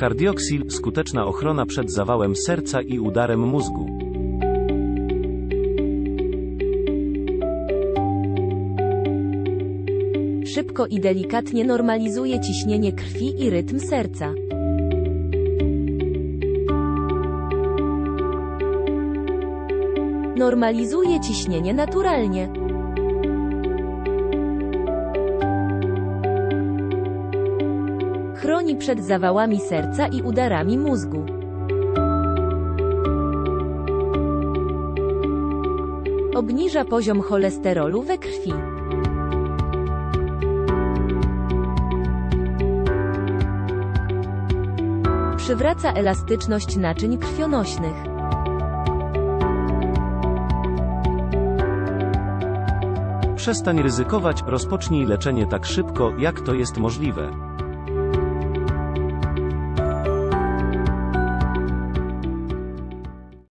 Cardioksil skuteczna ochrona przed zawałem serca i udarem mózgu. Szybko i delikatnie normalizuje ciśnienie krwi i rytm serca. Normalizuje ciśnienie naturalnie. Chroni przed zawałami serca i udarami mózgu. Obniża poziom cholesterolu we krwi. Przywraca elastyczność naczyń krwionośnych. Przestań ryzykować, rozpocznij leczenie tak szybko, jak to jest możliwe.